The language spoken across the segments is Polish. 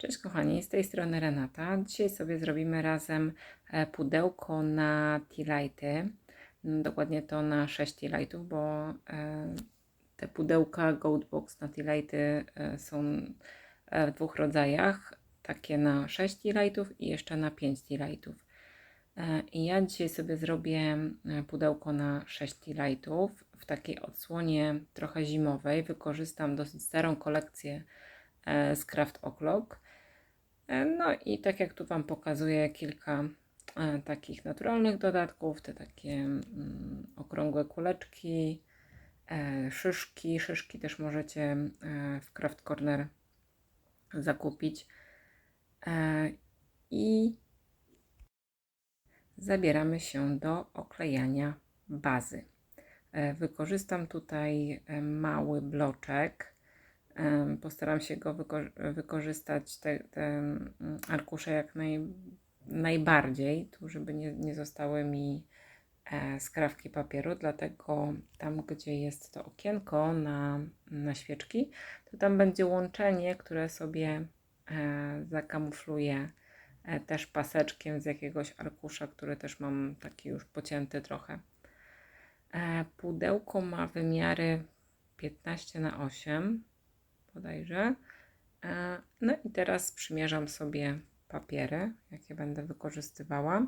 Cześć kochani, z tej strony Renata. Dzisiaj sobie zrobimy razem e, pudełko na tea Dokładnie to na 6 tea bo e, te pudełka Goldbox na są e, w dwóch rodzajach. Takie na 6 tea i jeszcze na 5 tea I ja dzisiaj sobie zrobię pudełko na 6 tea w takiej odsłonie trochę zimowej. Wykorzystam dosyć starą kolekcję z Craft O'Clock no i tak jak tu Wam pokazuję kilka e, takich naturalnych dodatków, te takie mm, okrągłe kuleczki, e, szyszki. Szyszki też możecie e, w Craft Corner zakupić. E, I zabieramy się do oklejania bazy. E, wykorzystam tutaj e, mały bloczek Postaram się go wyko- wykorzystać, te, te mm, arkusze jak naj, najbardziej, tu żeby nie, nie zostały mi e, skrawki papieru, dlatego tam, gdzie jest to okienko na, na świeczki, to tam będzie łączenie, które sobie e, zakamufluję e, też paseczkiem z jakiegoś arkusza, który też mam taki już pocięty trochę. Pudełko ma wymiary 15 na 8 bodajże. E, no i teraz przymierzam sobie papiery, jakie będę wykorzystywała.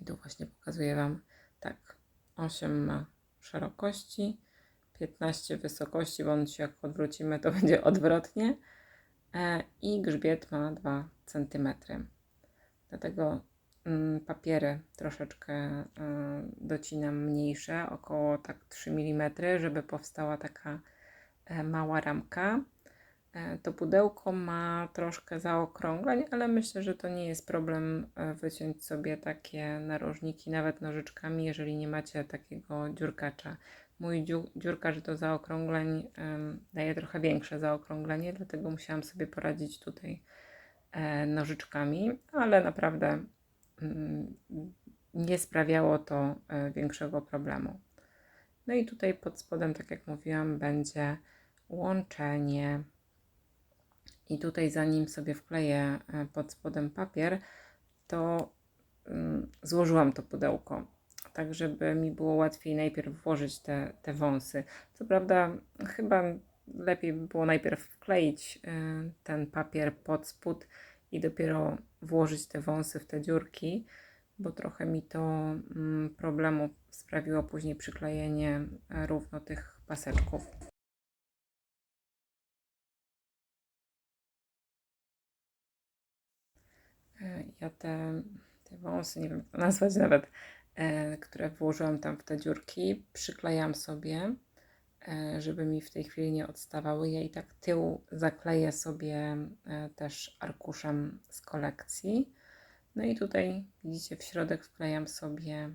I tu właśnie pokazuję Wam, tak, 8 ma szerokości, 15 wysokości, się jak odwrócimy, to będzie odwrotnie. E, I grzbiet ma 2 cm. Dlatego mm, papiery troszeczkę e, docinam mniejsze, około tak 3 mm, żeby powstała taka mała ramka. E, to pudełko ma troszkę zaokrągleń, ale myślę, że to nie jest problem e, wyciąć sobie takie narożniki, nawet nożyczkami, jeżeli nie macie takiego dziurkacza. Mój dziurkacz do zaokrągleń daje trochę większe zaokrąglenie, dlatego musiałam sobie poradzić tutaj nożyczkami, ale naprawdę mm, nie sprawiało to większego problemu. No i tutaj pod spodem, tak jak mówiłam, będzie łączenie. I tutaj zanim sobie wkleję e, pod spodem papier, to mm, złożyłam to pudełko, tak żeby mi było łatwiej najpierw włożyć te, te wąsy. Co prawda chyba lepiej by było najpierw wkleić e, ten papier pod spód i dopiero włożyć te wąsy w te dziurki, bo trochę mi to mm, problemu sprawiło później przyklejenie e, równo tych paseczków. Ja te, te wąsy, nie wiem jak to nazwać nawet, e, które włożyłam tam w te dziurki, przyklejam sobie, e, żeby mi w tej chwili nie odstawały. Ja i tak tył zakleję sobie też arkuszem z kolekcji. No i tutaj widzicie w środek wklejam sobie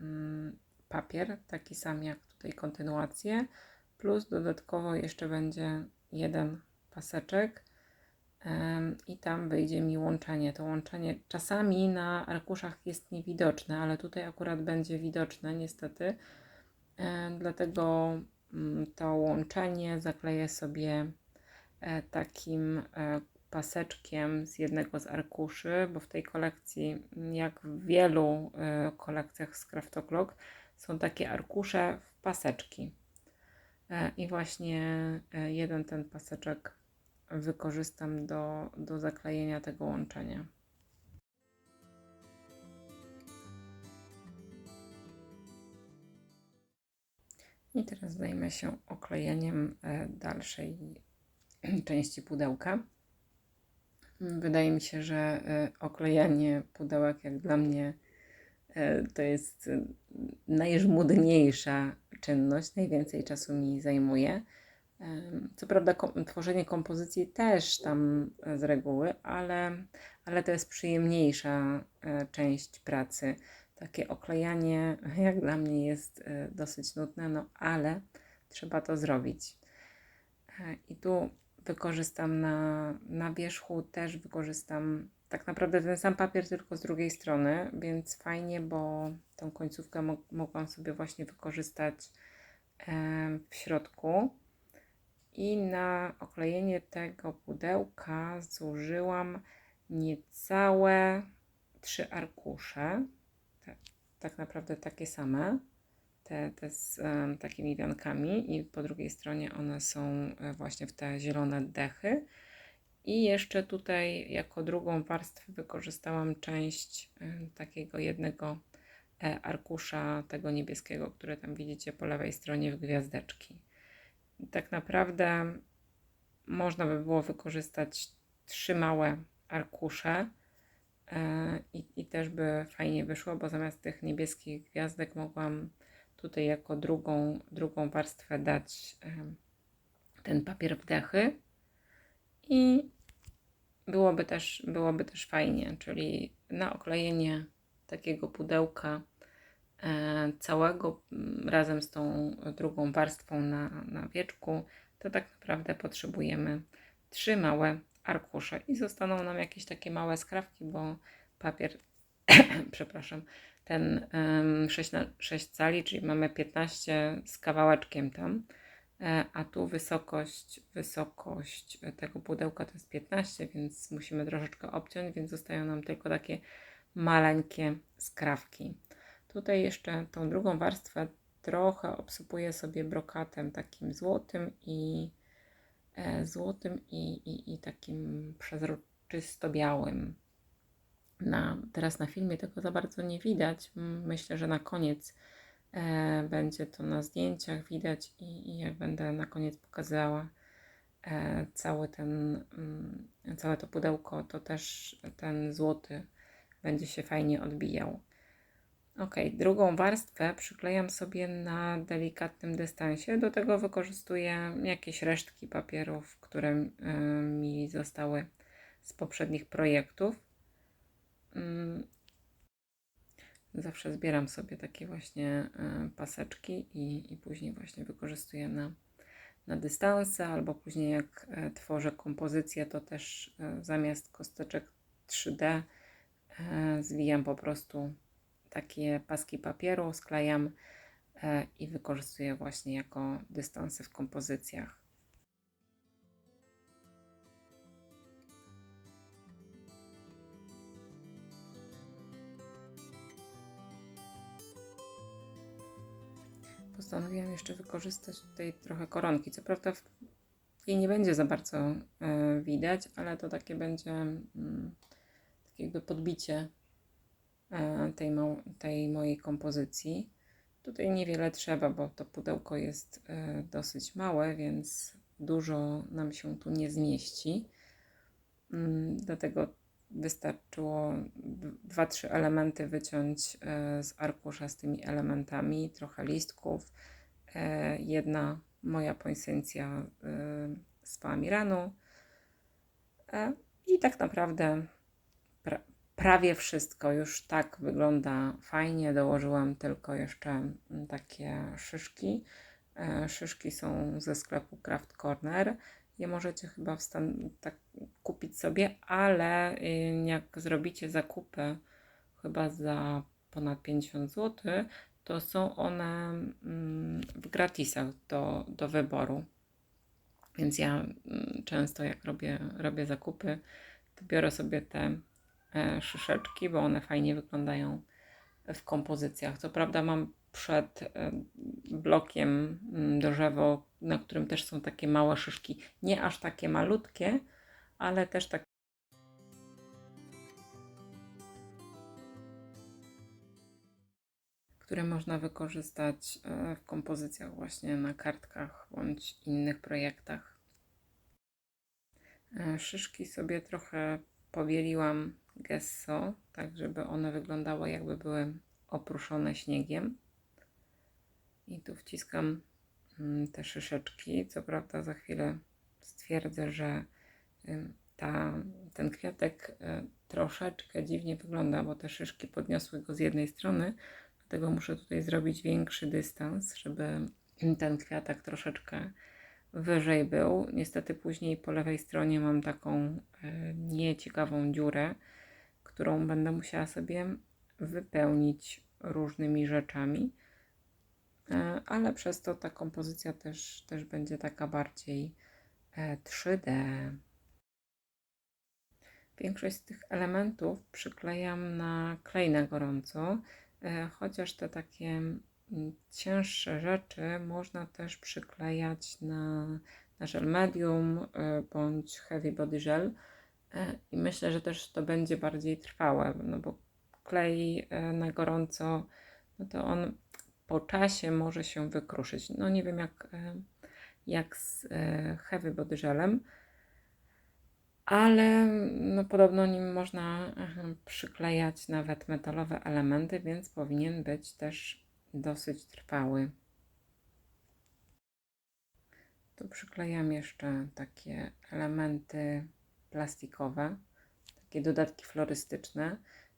mm, papier, taki sam jak tutaj kontynuację, plus dodatkowo jeszcze będzie jeden paseczek i tam wyjdzie mi łączenie. To łączenie czasami na arkuszach jest niewidoczne, ale tutaj akurat będzie widoczne niestety. Dlatego mm, to łączenie zakleję sobie e, takim e, paseczkiem z jednego z arkuszy, bo w tej kolekcji, jak w wielu e, kolekcjach z Craft O'Clock, są takie arkusze w paseczki. I właśnie jeden ten paseczek wykorzystam do, do zaklejenia tego łączenia. I teraz zajmę się oklejeniem e, dalszej części pudełka. Wydaje mi się, że e, oklejanie pudełek jak dla mnie e, to jest najżmudniejsza czynność, najwięcej czasu mi zajmuje. Co prawda kom tworzenie kompozycji też tam e, z reguły, ale, ale to jest przyjemniejsza e, część pracy. Takie oklejanie jak dla mnie jest e, dosyć nudne, no ale trzeba to zrobić. I tu wykorzystam na, na wierzchu, też wykorzystam tak naprawdę ten sam papier, tylko z drugiej strony, więc fajnie, bo tą końcówkę mo mogłam sobie właśnie wykorzystać w środku I na oklejenie tego pudełka zużyłam niecałe trzy arkusze. Tak, tak naprawdę takie same. Te, te z em, takimi wiankami i po drugiej stronie one są e, właśnie w te zielone dechy. I jeszcze tutaj jako drugą warstwę wykorzystałam część takiego jednego e, arkusza tego niebieskiego, które tam widzicie po lewej stronie w gwiazdeczki. Tak naprawdę można by było wykorzystać trzy małe arkusze e, i, i też by fajnie wyszło, bo zamiast tych niebieskich gwiazdek mogłam tutaj jako drugą, drugą warstwę dać ten papier w dechy i byłoby też, byłoby też fajnie, czyli na oklejenie takiego pudełka całego m, razem z tą drugą warstwą na, na wieczku, to tak naprawdę potrzebujemy trzy małe arkusze i zostaną nam jakieś takie małe skrawki, bo papier, przepraszam, ten em, 6 na 6 cali, czyli mamy 15 z kawałeczkiem tam, e, a tu wysokość, wysokość tego pudełka to jest 15, więc musimy troszeczkę obciąć, więc zostają nam tylko takie maleńkie skrawki. Tutaj jeszcze tą drugą warstwę trochę obsypuję sobie brokatem takim złotym i e, złotym i, i, i takim przezroczysto białym. Na, teraz na filmie tego za bardzo nie widać. M, Myślę, że na koniec e, będzie to na zdjęciach widać i, i jak będę na koniec pokazała e, cały ten, mm, całe to pudełko, to też ten złoty będzie się fajnie odbijał. Ok, drugą warstwę przyklejam sobie na delikatnym dystansie. Do tego wykorzystuję jakieś resztki papierów, które mi zostały z poprzednich projektów. Mm, Zawsze zbieram sobie takie właśnie y, paseczki i, i później właśnie wykorzystuję na, na dystanse, albo później jak e, tworzę kompozycję, to też e, zamiast kosteczek 3D e, zwijam po prostu takie paski papieru, sklejam e, i wykorzystuję właśnie jako dystanse w kompozycjach. Postanowiłam jeszcze wykorzystać tutaj trochę koronki. Co prawda jej nie będzie za bardzo e, widać, ale to takie będzie mm, takie jakby podbicie tej, mał- tej mojej kompozycji. Tutaj niewiele trzeba, bo to pudełko jest e, dosyć małe, więc dużo nam się tu nie zmieści. Mm, Dlatego wystarczyło d- dwa, trzy elementy wyciąć e, z arkusza z tymi elementami, trochę listków, e, jedna moja poinsencja e, z Pamiranu e, i tak naprawdę pra, prawie wszystko już tak wygląda fajnie. Dołożyłam tylko jeszcze mm, takie szyszki. E, Szyszki są ze sklepu Craft Corner. Je możecie chyba tak kupić sobie, ale y, jak zrobicie zakupy chyba za ponad 50 zł, to są one mm, w gratisach do, do wyboru. Więc ja mm, często jak robię, robię zakupy, to biorę sobie te szyszeczki, bo one fajnie wyglądają w kompozycjach. Co prawda mam przed e, blokiem mm, drzewo, na którym też są takie małe szyszki, nie aż takie malutkie, ale też tak które można wykorzystać e, w kompozycjach właśnie na kartkach bądź innych projektach. E, Szyszki sobie trochę powieliłam gesso, tak żeby one wyglądały jakby były opruszone śniegiem. I tu wciskam mm, te szyszeczki. Co prawda za chwilę stwierdzę, że ta, ten kwiatek y, troszeczkę dziwnie wygląda, bo te szyszki podniosły go z jednej strony, dlatego muszę tutaj zrobić większy dystans, żeby ten kwiatek troszeczkę wyżej był. Niestety później po lewej stronie mam taką y, nieciekawą dziurę, którą będę musiała sobie wypełnić różnymi rzeczami. E, ale przez to ta kompozycja też, też będzie taka bardziej e, 3D. Większość z tych elementów przyklejam na klej na gorąco, e, chociaż te takie mm, cięższe rzeczy można też przyklejać na, na żel medium e, bądź heavy body gel E, i myślę, że też to będzie bardziej trwałe, no bo klej e, na gorąco, no to on po czasie może się wykruszyć. No nie wiem jak, e, jak z e, heavy body gelem, ale no podobno nim można e, przyklejać nawet metalowe elementy, więc powinien być też dosyć trwały. Tu przyklejam jeszcze takie elementy plastikowe, takie dodatki florystyczne.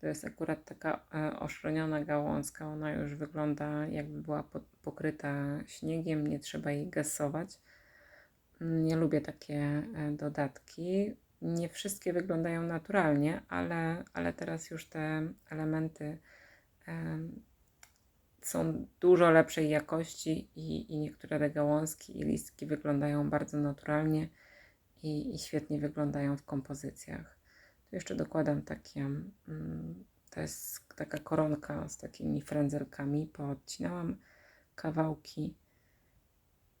To jest akurat taka e, oszroniona gałązka, ona już wygląda jakby była po- pokryta śniegiem, nie trzeba jej gasować. Nie lubię takie e, dodatki. Nie wszystkie wyglądają naturalnie, ale, ale teraz już te elementy em, są dużo lepszej jakości i, i niektóre te gałązki i listki wyglądają bardzo naturalnie i, i świetnie wyglądają w kompozycjach. Tu jeszcze dokładam takie, mm, to jest taka koronka z takimi frędzelkami, poodcinałam kawałki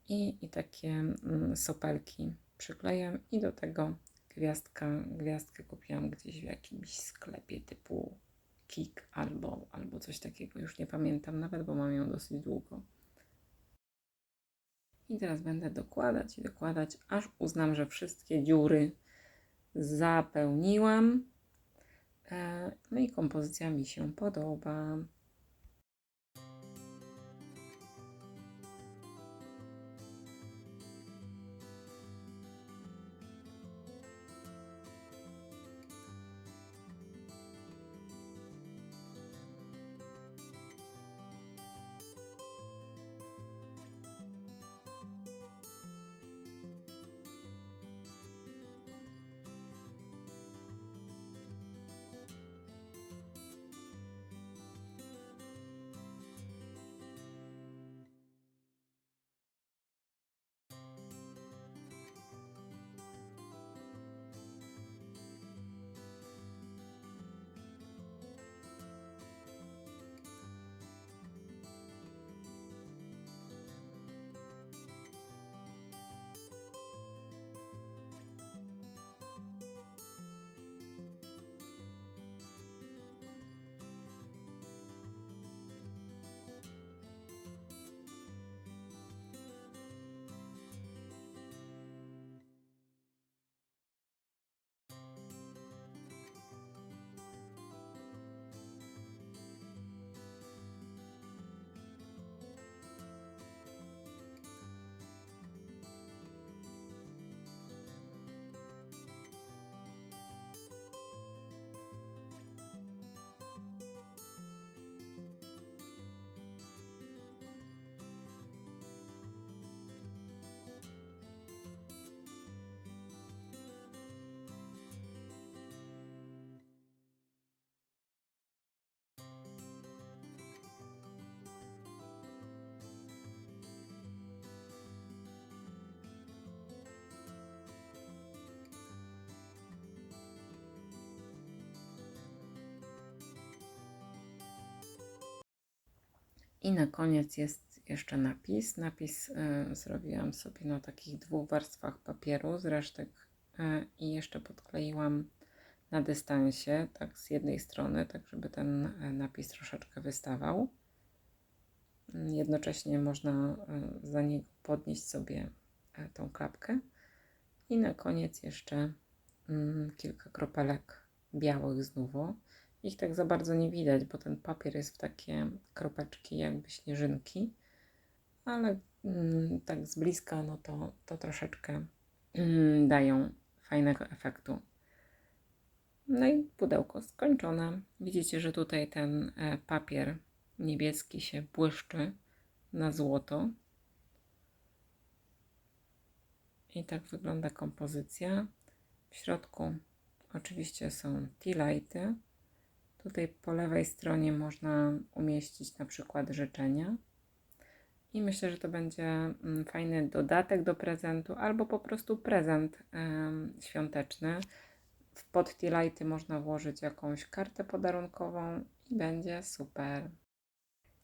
i, i takie mm, sopelki przyklejam i do tego gwiazdka, gwiazdkę kupiłam gdzieś w jakimś sklepie typu Kik albo, albo coś takiego, już nie pamiętam nawet, bo mam ją dosyć długo. I teraz będę dokładać i dokładać, aż uznam, że wszystkie dziury zapełniłam. E, No i kompozycja mi się podoba. I na koniec jest jeszcze napis. Napis y, zrobiłam sobie na takich dwóch warstwach papieru z resztek y, i jeszcze podkleiłam na dystansie, tak z jednej strony, tak żeby ten y, napis troszeczkę wystawał. Jednocześnie można za niego podnieść sobie tą klapkę. I na koniec jeszcze mm, kilka kropelek białych znowu. Ich tak za bardzo nie widać, bo ten papier jest w takie kropeczki, jakby śnieżynki, ale mm, tak z bliska, no to, to troszeczkę mm, dają fajnego efektu. No i pudełko skończone. Widzicie, że tutaj ten e, papier niebieski się błyszczy na złoto. I tak wygląda kompozycja. W środku oczywiście są tea lighty. Tutaj po lewej stronie można umieścić na przykład życzenia. I myślę, że to będzie mm, fajny dodatek do prezentu, albo po prostu prezent świąteczny. W pod lighty można włożyć jakąś kartę podarunkową i będzie super.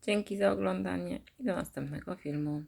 Dzięki za oglądanie i do następnego filmu.